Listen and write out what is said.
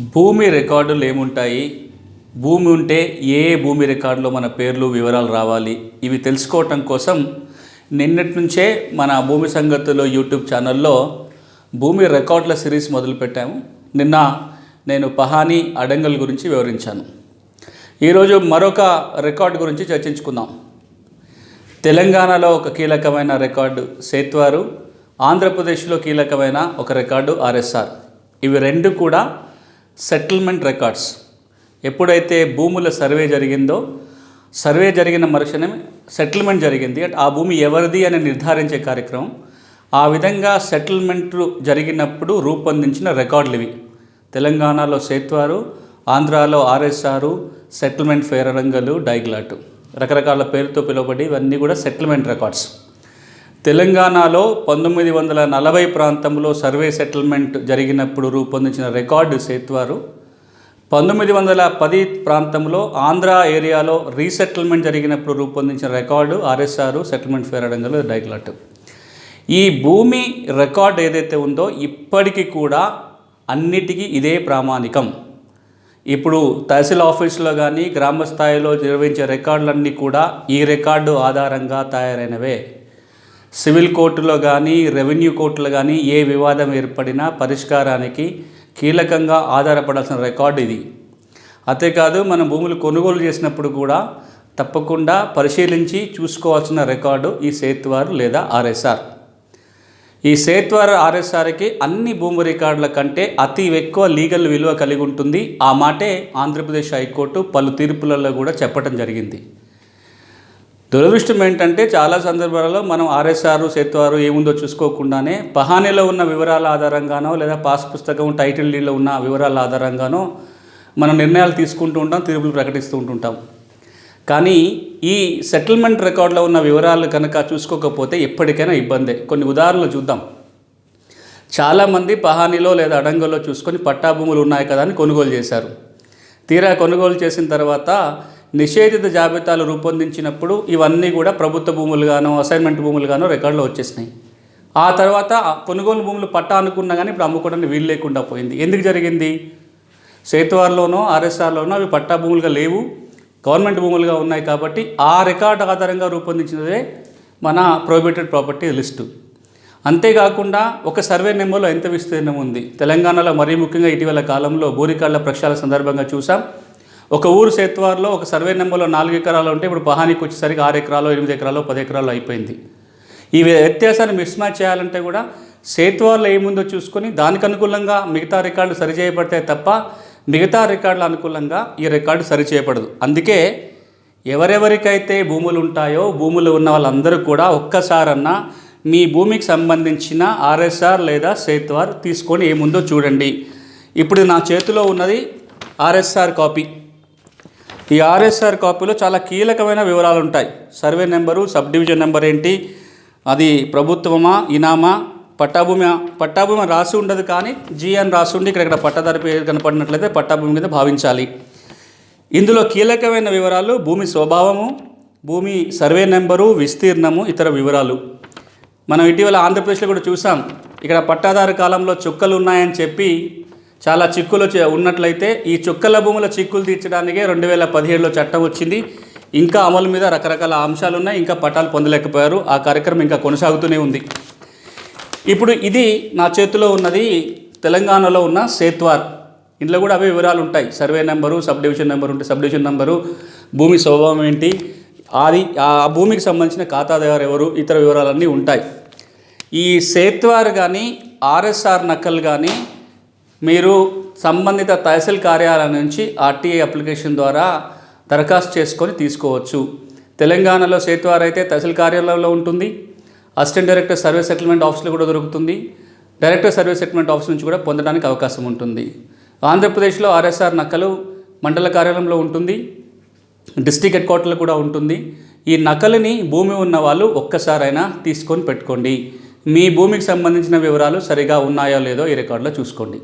భూమి రికార్డులు ఏముంటాయి? భూమి ఉంటే ఏ ఏ భూమి రికార్డులో మన పేర్లు వివరాలు రావాలి? ఇవి తెలుసుకోవటం కోసం నిన్నటి నుంచే మన భూమి సంగతులు యూట్యూబ్ ఛానల్లో భూమి రికార్డుల సిరీస్ మొదలుపెట్టాము. నిన్న నేను పహానీ అడంగల్ గురించి వివరించాను. ఈరోజు మరొక రికార్డు గురించి చర్చించుకుందాం. తెలంగాణలో ఒక కీలకమైన రికార్డు సేత్వారు ఆంధ్రప్రదేశ్లో కీలకమైన ఒక రికార్డు ఆర్ఎస్ఆర్. ఇవి రెండు కూడా సెటిల్మెంట్ రికార్డ్స్ ఎప్పుడైతే భూముల సర్వే జరిగిందో సర్వే జరిగిన మరుక్షణం సెటిల్మెంట్ జరిగింది. అంటే ఆ భూమి ఎవరిది అని నిర్ధారించే కార్యక్రమం. ఆ విధంగా సెటిల్మెంట్ జరిగినప్పుడు రూపొందించిన రికార్డులు ఇవి. తెలంగాణలో సేత్వారు ఆంధ్రాలో ఆర్ఎస్ఆర్ సెటిల్మెంట్ ఫేరరంగలు డైగ్లాటు. రకరకాల పేరుతో పిలువబడి ఇవన్నీ కూడా సెటిల్మెంట్ రికార్డ్స్ తెలంగాణలో పంతొమ్మిది వందల నలభై ప్రాంతంలో సర్వే సెటిల్మెంట్ జరిగినప్పుడు రూపొందించిన రికార్డు సేత్వారు. పంతొమ్మిది వందల పది ప్రాంతంలో ఆంధ్ర ఏరియాలో రీసెటిల్మెంట్ జరిగినప్పుడు రూపొందించిన రికార్డు ఆర్ఎస్ఆర్ సెటిల్మెంట్ ఫేర్ అడంగలు డైగ్లాట్. ఈ భూమి రికార్డ్ ఏదైతే ఉందో ఇప్పటికీ కూడా అన్నిటికీ ఇదే ప్రామాణికం. ఇప్పుడు తహసీల్ ఆఫీసులో కానీ గ్రామ స్థాయిలో నిర్వహించే రికార్డులన్నీ కూడా ఈ రికార్డు ఆధారంగా తయారైనవే. సివిల్ కోర్టులో కానీ రెవెన్యూ కోర్టులో కానీ ఏ వివాదం ఏర్పడినా పరిష్కారానికి కీలకంగా ఆధారపడాల్సిన రికార్డు ఇది. అంతేకాదు మనం భూములు కొనుగోలు చేసినప్పుడు కూడా తప్పకుండా పరిశీలించి చూసుకోవాల్సిన రికార్డు ఈ సేత్వారు లేదా ఆర్ఎస్ఆర్. ఈ సేత్వార్ ఆర్ఎస్ఆర్కి అన్ని భూమి రికార్డుల కంటే అతి ఎక్కువ లీగల్ విలువ కలిగి ఉంటుంది. ఆ మాటే ఆంధ్రప్రదేశ్ హైకోర్టు పలు తీర్పులలో కూడా చెప్పడం జరిగింది. దురదృష్టం ఏంటంటే చాలా సందర్భాలలో మనం ఆర్ఎస్ఆర్ సేత్వారు ఏముందో చూసుకోకుండానే పహానీలో ఉన్న వివరాల ఆధారంగానో లేదా పాస్ పుస్తకం టైటిల్ డీలో ఉన్న వివరాల ఆధారంగానో మనం నిర్ణయాలు తీసుకుంటూ ఉంటాం తీర్పులు ప్రకటిస్తూ ఉంటుంటాం కానీ ఈ సెటిల్మెంట్ రికార్డులో ఉన్న వివరాలు కనుక చూసుకోకపోతే ఎప్పటికైనా ఇబ్బందే. కొన్ని ఉదాహరణలు చూద్దాం. చాలామంది పహానీలో లేదా అడంగల్లో చూసుకొని పట్టా భూములు ఉన్నాయి కదా అని కొనుగోలు చేశారు. తీరా కొనుగోలు చేసిన తర్వాత నిషేధిత జాబితాలు రూపొందించినప్పుడు ఇవన్నీ కూడా ప్రభుత్వ భూములుగానో అసైన్మెంట్ భూములుగానో రికార్డులో వచ్చేసినాయి. ఆ తర్వాత కొనుగోలు భూములు పట్టా అనుకున్నా కానీ ఇప్పుడు అమ్ముకోవడానికి వీలు లేకుండా పోయింది. ఎందుకు జరిగింది? సేతువార్లోనో ఆర్ఎస్ఆర్లోనో అవి పట్టా భూములుగా లేవు. గవర్నమెంట్ భూములుగా ఉన్నాయి కాబట్టి ఆ రికార్డు ఆధారంగా రూపొందించినదే మన ప్రొహిబిటెడ్ ప్రాపర్టీ లిస్టు. అంతేకాకుండా ఒక సర్వే నెంబర్లో ఎంత విస్తీర్ణం ఉంది? తెలంగాణలో మరీ ముఖ్యంగా ఇటీవల కాలంలో భూరికాళ్ళ ప్రక్షాళన సందర్భంగా చూసాం. ఒక ఊరు సేత్వార్లో ఒక సర్వే నెంబర్లో నాలుగు ఎకరాలు ఉంటే ఇప్పుడు పహానికి వచ్చేసరికి ఆరు ఎకరాలు ఎనిమిది ఎకరాలు పది ఎకరాలు అయిపోయింది. ఈ వ్యత్యాసాన్ని మిస్ మ్యాచ్ చేయాలంటే కూడా సేత్వార్లో ఏముందో చూసుకొని దానికి అనుకూలంగా మిగతా రికార్డులు సరిచేయబడతాయి తప్ప మిగతా రికార్డుల అనుకూలంగా ఈ రికార్డు సరిచేయబడదు అందుకే ఎవరెవరికైతే భూములు ఉంటాయో భూములు ఉన్న వాళ్ళందరూ కూడా ఒక్కసారన్నా మీ భూమికి సంబంధించిన ఆర్ఎస్ఆర్ లేదా సేత్వార్ తీసుకొని ఏముందో చూడండి. ఇప్పుడు నా చేతిలో ఉన్నది ఆర్ఎస్ఆర్ కాపీ. ఈ ఆర్ఎస్ఆర్ కాపీలో చాలా కీలకమైన వివరాలు ఉంటాయి survey number sub division number ఏంటి అది ప్రభుత్వమా ఇనామా పట్టాభూమి పట్టాభూమి రాసి ఉండదు కానీ జిఎన్ రాసి ఉండి ఇక్కడ ఇక్కడ పట్టాదారు పేరు కనపడినట్లయితే పట్టాభూమి మీద భావించాలి. ఇందులో కీలకమైన వివరాలు భూమి స్వభావము భూమి సర్వే నెంబరు విస్తీర్ణము ఇతర వివరాలు. మనం ఇటీవల ఆంధ్రప్రదేశ్లో కూడా చూసాం. ఇక్కడ పట్టాదారు కాలంలో చుక్కలు ఉన్నాయని చెప్పి చాలా చిక్కులు చే- ఉన్నట్లయితే ఈ చుక్కల భూముల చిక్కులు తీర్చడానికే రెండు వేల పదిహేడులో చట్టం వచ్చింది. ఇంకా అమలు మీద రకరకాల అంశాలు ఉన్నాయి ఇంకా పట్టాలు పొందలేకపోయారు. ఆ కార్యక్రమం ఇంకా కొనసాగుతూనే ఉంది. ఇప్పుడు ఇది నా చేతిలో ఉన్నది. తెలంగాణలో ఉన్న సేత్వార్. ఇందులో కూడా అవే వివరాలు ఉంటాయి. Survey number sub division number ఉంటే సబ్ డివిజన్ నెంబరు భూమి స్వభావం ఏంటి అది ఆ భూమికి సంబంధించిన ఖాతాదారు ఎవరు ఇతర వివరాలన్నీ ఉంటాయి. ఈ సేత్వార్ కానీ ఆర్ఎస్ఆర్ నకల్ కానీ మీరు సంబంధిత తహసీల్ కార్యాలయం నుంచి ఆర్టీఐ అప్లికేషన్ ద్వారా దరఖాస్తు చేసుకొని తీసుకోవచ్చు. తెలంగాణలో సేత్వార్ అయితే తహసీల్ కార్యాలయంలో ఉంటుంది. అసిస్టెంట్ డైరెక్టర్ సర్వీస్ సెటిల్మెంట్ ఆఫీస్లో కూడా దొరుకుతుంది. డైరెక్టర్ సర్వీస్ సెటిల్మెంట్ ఆఫీస్ నుంచి కూడా పొందడానికి అవకాశం ఉంటుంది. ఆంధ్రప్రదేశ్లో ఆర్ఎస్ఆర్ నకలు మండల కార్యాలయంలో ఉంటుంది. డిస్టిక్ హెడ్ క్వార్టర్లో కూడా ఉంటుంది. ఈ నకలుని భూమి ఉన్న వాళ్ళు ఒక్కసారైనా తీసుకొని పెట్టుకోండి. మీ భూమికి సంబంధించిన వివరాలు సరిగా ఉన్నాయో లేదో ఈ రికార్డులో చూసుకోండి.